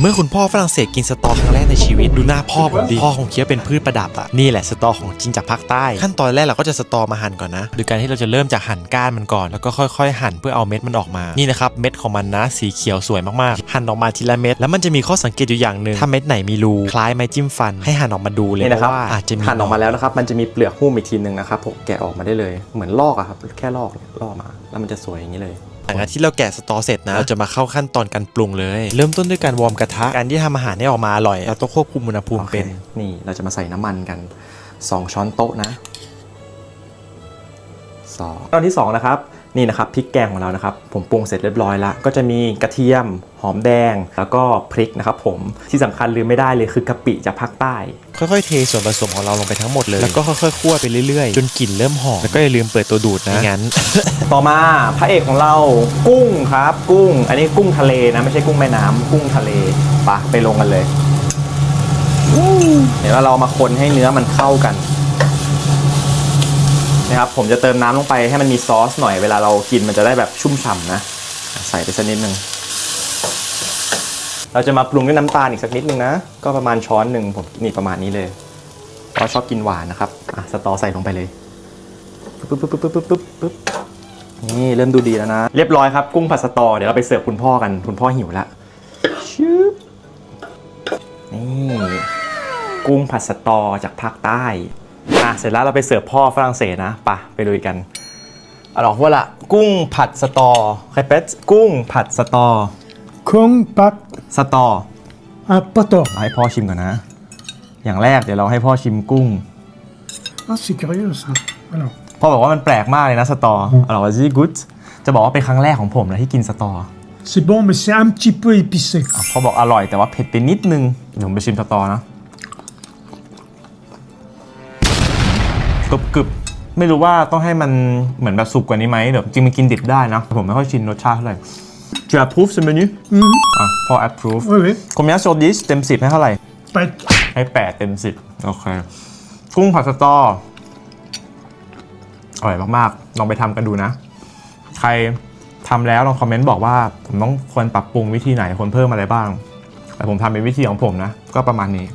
เมื่อคุณพ่อฝรั่งเศสกินสตอครั้งแรกในชีวิตดูหน้าพ่อผมดิพ่อคงคิดว่าเป็นพืชประดับอะนี่แหละสตอของจริงจากภาคใต้ ขั้นตอนแรกเราก็จะสตอมาหั่นก่อนนะ โดยการที่เราจะเริ่มจากหั่นก้านมันก่อน แล้วก็ค่อยๆ หั่นเพื่อเอาเม็ดมันออกมา นี่นะครับเม็ดของมันนะสีเขียวสวยมากๆ หั่นออกมาทีละเม็ดแล้วมันจะมีข้อสังเกตอยู่อย่างหนึ่งถ้าเม็ดไหนมีรูคล้ายไม้จิ้มฟัน ให้หั่นออกมาดูเลยนี่นะครับเพาว่าอาจจะมีหั่นออกมาแล้วนะครับมันจะมีเปลือกหุ้มอีกทีหนึ่งนะครับผมแกะออกมาได้เลย เหมือนลอกอะครับแค่ลอกลอกมา แล้วมันจะสวยอย่างนี้เลย หลังจากที่เราแกะสตอเสร็จนะเราจะมาเข้าขั้นตอนการปรุงเลย เริ่มต้นด้วยการวอร์มกระทะการที่ทำอาหารให้ออกมาอร่อยเราต้องควบคุมอุณหภูมิโอเคเป็นนี่เราจะมาใส่น้ำมันกัน2ช้อนโต๊ะนะสองตอนที่2นะครับ นี่นะครับพริกแกงของเรานะครับ ผมปรุงเสร็จเรียบร้อยแล้ว ก็จะมีกระเทียม หอมแดง แล้วก็พริกนะครับผมที่สำคัญลืมไม่ได้เลยคือกะปิจากภาคใต้ ค่อยๆเทส่วนผสมของเราลงไปทั้งหมดเลย แล้วก็ค่อยๆคั่วไปเรื่อยๆ จนกลิ่นเริ่มหอมแล้วก็อย่าลืมเปิดตัวดูดนะไม่งั้น ต่อมาพระเอกของเรากุ้งครับ กุ้ง อันนี้กุ้งทะเลนะไม่ใช่กุ้งแม่น้ำกุ้งทะเลปะไปลงกันเลยเดี๋ยวเรามาคนให้เนื้อมันเข้ากัน นะครับผมจะเติมน้ำลงไปให้มันมีซอสหน่อยเวลาเรากินมันจะได้แบบชุ่มฉ่ำนะ ใส่ไปสักนิดนึงเราจะมาปรุงด้วยน้ำตาลอีกสักนิดนึงนะ ก็ประมาณช้อนหนึ่งผมนี่ประมาณนี้เลยเพราะชอบกินหวานนะครับอะสตอใส่ลงไปเลยปึ๊บปึ๊บปึ๊บปึ๊บปึ๊บปึ๊บนี่เริ่มดูดีแล้วนะ เรียบร้อยครับกุ้งผัดสตอเดี๋ยวเราไปเสิร์ฟคุณพ่อกันคุณพ่อหิวละชืบนี่กุ้งผัดสตอจากภาคใต้ เสร็จแล้วเราไปเสิร์ฟพ่อฝรั่งเศสนะไปะไปลุยกันอร่อยว่าละกุ้งผัดสตอใครเป็ดกุ้งผัดสตอ Kung Pat สตอ un potor. เอาให้พ่อชิมก่อนนะ อย่างแรกเดี๋ยวเราให้พ่อชิมกุ้ง Ah, c'est curieux ça. Alors, พ่อบอกว่ามันแปลกมากเลยนะสตออร่อยจีกูดจะบอกว่าเป็นครั้งแรกของผมนะที่กินสตอ c'est bon, mais c'est un petit peu épicé. เขาบอกอร่อยแต่ว่าเผ็ดไปนิดนึงเดี๋ยวผมไปชิมสตอนะ กรึบกรึบไม่รู้ว่าต้องให้มันเหมือนแบบสุกกว่านี้ไหมเดี๋ยวจริงมันกินดิบได้นะผมไม่ค่อยชินรสชาติเท่าไหร่ Tu approuves ce menu อะพอ approve Oui, oui. combien sur 10เต็ม 10 ให้เท่าไหร่ Pas- ให้ 8 เต็ม 10 โอเค กุ้งผัดสตออร่อยมากๆ ลองไปทำกันดูนะ ใครทำแล้วลองคอมเมนต์บอกว่า ผมต้องควรปรับปรุงวิธีไหนควรเพิ่มอะไรบ้าง แต่ผมทำเป็นวิธีของผมนะ ก็ประมาณนี้